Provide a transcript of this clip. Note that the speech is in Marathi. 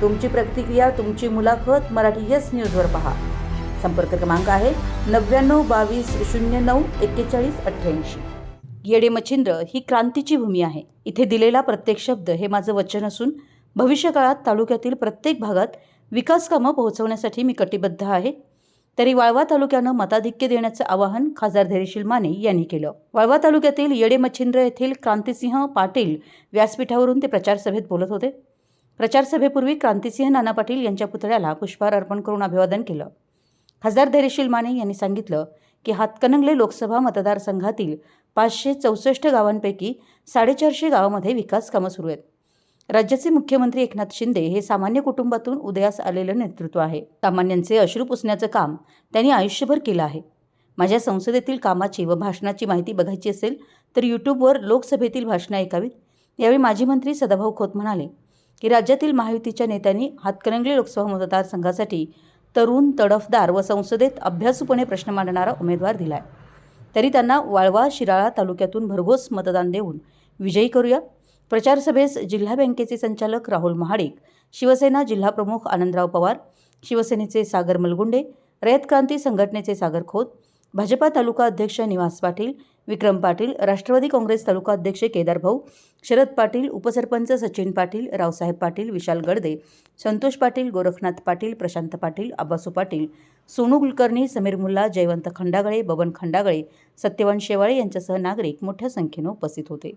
तुमची प्रतिक्रिया तुमची मुलाखत मराठी येस न्यूजवर पहा. संपर्क क्रमांक आहे नव्याण्णव बावीस शून्य नऊ एक्केचाळीस अठ्ठ्याऐंशी. येडे मच्छिंद्र ही क्रांतीची भूमी आहे. इथे दिलेला प्रत्येक शब्द हे माझं वचन असून भविष्यकाळात तालुक्यातील प्रत्येक भागात विकासकामं पोहोचवण्यासाठी मी कटिबद्ध आहे. तरी वाळवा तालुक्यानं मताधिक्य देण्याचं आवाहन खासदार धैर्यशील माने यांनी केलं. वाळवा तालुक्यातील येडे मच्छिंद्र येथील क्रांतिसिंह पाटील व्यासपीठावरून ते प्रचारसभेत बोलत होते. प्रचारसभेपूर्वी क्रांतिसिंह नाना पाटील यांच्या पुतळ्याला पुष्पहार अर्पण करून अभिवादन केलं. खासदार धैर्यशील माने यांनी सांगितलं की हातकणंगले लोकसभा मतदारसंघातील पाचशे चौसष्ट गावांपैकी साडेचारशे गावामध्ये विकास कामं सुरू आहेत. राज्याचे मुख्यमंत्री एकनाथ शिंदे हे सामान्य कुटुंबातून उदयास आलेलं नेतृत्व आहे. सामान्यांचे अश्रू पुसण्याचं काम त्यांनी आयुष्यभर केलं आहे. माझ्या संसदेतील कामाची व भाषणाची माहिती बघायची असेल तर यूट्यूबवर लोकसभेतील भाषणं ऐकावीत. यावेळी माजी मंत्री सदाभाऊ खोत म्हणाले की राज्यातील महायुतीच्या नेत्यांनी हातकणंगले लोकसभा मतदारसंघासाठी तरुण तडफदार व संसदेत अभ्यासूपणे प्रश्न मांडणारा उमेदवार दिलाय. तरी त्यांना वाळवा शिराळा तालुक्यातून भरघोस मतदान देऊन विजयी करूया. प्रचारसभेस जिल्हा बँकेचे संचालक राहुल महाडिक शिवसेना जिल्हाप्रमुख आनंदराव पवार शिवसेनेचे सागर मलगुंडे रयत क्रांती संघटनेचे सागर खोत भाजपा तालुका अध्यक्ष निवास पाटील विक्रम पाटील राष्ट्रवादी काँग्रेस तालुका अध्यक्ष केदार भाऊ शरद पाटील उपसरपंच सचिन पाटील रावसाहेब पाटील विशाल गडदे संतोष पाटील गोरखनाथ पाटील प्रशांत पाटील अब्बासू पाटील सोनू कुलकर्णी समीर मुल्ला जयवंत खंडागळे बबन खंडागळे सत्यवान शेवाळे यांच्यासह नागरिक मोठ्या संख्येनं उपस्थित होते.